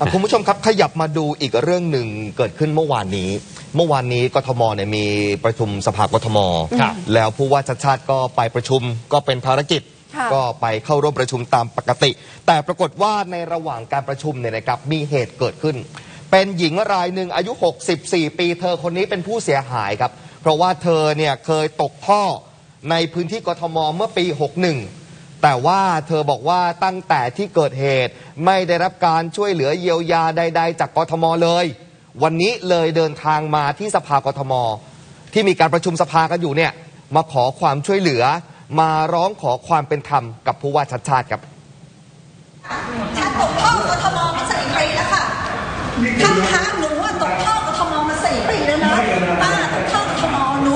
อะคุณผู้ชมครับขยับมาดูอีกเรื่องหนึ่งเกิดขึ้นเมื่อวานนี้ เมื่อวานนี้กทมเนี่ยมีประชุมสภากทม ครับ แล้วผู้ว่าชัดชาติก็ไปประชุมก็เป็นภารกิจ ค่ะ ก็ไปเข้าร่วมประชุมตามปกติ แต่ปรากฏว่าในระหว่างการประชุมเนี่ยนะครับมีเหตุเกิดขึ้น เป็นหญิงรายหนึ่งอายุ 64 ปี เธอคนนี้เป็นผู้เสียหายครับ เพราะว่าเธอเนี่ยเคยตกท่อในพื้นที่กทมเมื่อปี 61 แต่ว่าเธอบอกว่าตั้งแต่ที่เกิดเหตุไม่ได้รับการช่วยเหลือเยียวยาใด ๆ จากกทมเลย วันนี้เลยเดินทางมาที่สภากทม ที่มีการประชุมสภากันอยู่เนี่ยมาขอความช่วยเหลือ มาร้องขอความเป็นธรรมกับผู้ว่าชัดชาติครับฉันตกท่อกทมมาสี่ปีแล้วค่ะข้างค้างหนูว่าตกท่อกทมมาสี่ปีแล้วนะป้าตกท่อกทมหนู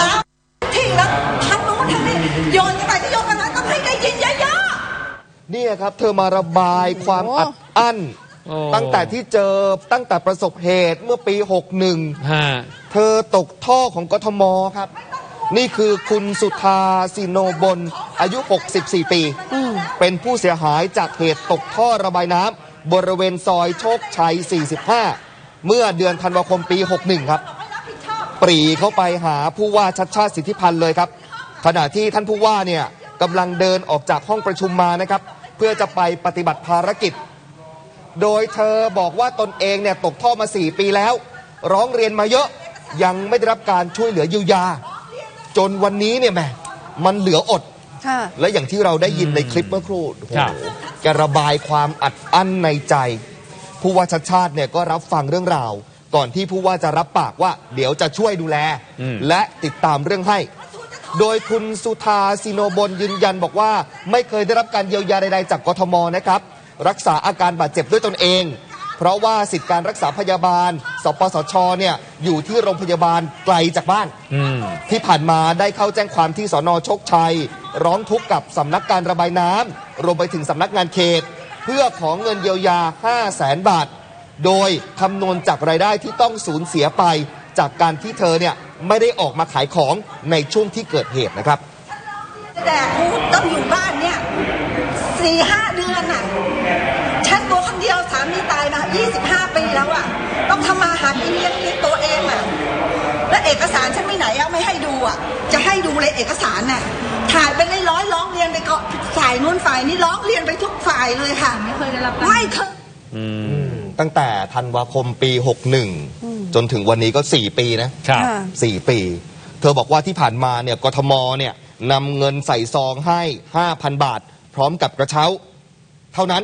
น้ำทิ้งแล้วทำนู้นทำนี่โยน เนี่ยครับ เธอมาระบายความโอ้อัดอั้น โอ้ตั้งแต่ที่เจอตั้งแต่ประสบเหตุเมื่อปี61ฮะเธอตกท่อของกทมครับ นี่คือคุณสุธาสิโนบนอายุ 64 ปี เป็นผู้เสียหายจากเหตุตกท่อระบายน้ำบริเวณซอยโชคชัย 45 เมื่อเดือนธันวาคมปี 61 ครับๆไม่รับผิดชอบปรีเข้าไปหาผู้ว่าชัดชาติสิทธิพันธ์เลยครับ ขณะที่ท่านผู้ว่าเนี่ยกำลังเดินออกจากห้องประชุมมานะครับ เพื่อจะไปปฏิบัติภารกิจ โดยเธอบอกว่าตนเองเนี่ยตกท่อมา 4 ปีแล้ว ร้องเรียนมาเยอะยังไม่ได้รับการช่วยเหลือเยียวยา จนวันนี้เนี่ยแหมมันเหลืออดค่ะและอย่างที่เราได้ยินในคลิปเมื่อครู่โอ้โหครับแกระบายความอัดอั้นในใจ ผู้ว่าชัดชาติเนี่ยก็รับฟังเรื่องราว ก่อนที่ผู้ว่าจะรับปากว่า เดี๋ยวจะช่วยดูแลอืมและติดตามเรื่องให้ โดยคุณสุธาสิโนบนยืนยันบอกว่า ไม่เคยได้รับการเยียวยาใดๆจากกทมนะครับ รักษาอาการบาดเจ็บด้วยตนเอง เพราะว่าสิทธิการรักษาพยาบาล สปสชเนี่ยอยู่ที่โรงพยาบาลไกลจากบ้านอืมที่ผ่านมาได้เข้าแจ้งความที่สอนอโชคชัย ร้องทุกข์กับสำนักการระบายน้ำรวมไปถึงสำนักงานเขต เพื่อขอเงินเยียวยา 5 0 0แสนบาท โดยคำนวณจากรายได้ที่ต้องสูญเสียไปจากการที่เธอเนี่ย ไม่ได้ออกมาขายของในช่วงที่เกิดเหตุนะครับแต่กูต้องอยู่บ้านเนี่ยสี่ห้าเดือนน่ะฉันตัวคนเดียวสามีตายมา25ปีแล้วอะ ต้องทำมาหากินเลี้ยงเลี้ยงตัวเองอะและเอกสารฉันไม่ไหนอะไม่ให้ดูอะ จะให้ดูเลยเอกสารน่ะถ่ายไปเลยร้อยร้องเรียนไปก็ฝ่ายนู้นฝ่ายนี้ร้องเรียนไปทุกฝ่ายเลยค่ะ ไม่เคยได้รับไม่เคยอืม ตั้งแต่ธันวาคมปี 61 จนถึงวันนี้ก็ 4 ปีนะครับค่ะ4ปี เธอบอกว่าที่ผ่านมาเนี่ยกทมเนี่ยนำเงินใส่ซองให้ 5,000 บาท พร้อมกับกระเช้า เท่านั้น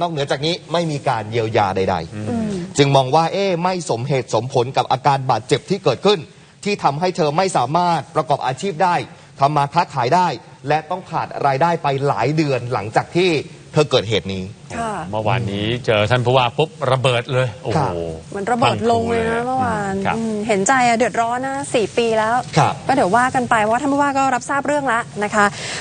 นอกเหนือจากนี้ไม่มีการเยียวยาใด ๆ จึงมองว่าเอ๊ะไม่สมเหตุสมผลกับอาการบาดเจ็บที่เกิดขึ้น ที่ทำให้เธอไม่สามารถประกอบอาชีพได้ทำมาค้าขายได้ และต้องขาดรายได้ไปหลายเดือนหลังจากที่เธอเกิดเหตุนี้ ค่ะ เมื่อวานนี้เจอท่านผู้ว่าปุ๊บระเบิดเลย โอ้ครัโหบมันระเบิดลงเลยนะเมื่อวานครับ อืมเห็นใจอะเดือดร้อนนะสี่ปีแล้ว ครับ ก็เดี๋ยวว่ากันไปเพราะว่าท่านผู้ว่าก็รับทราบเรื่องแล้วนะคะ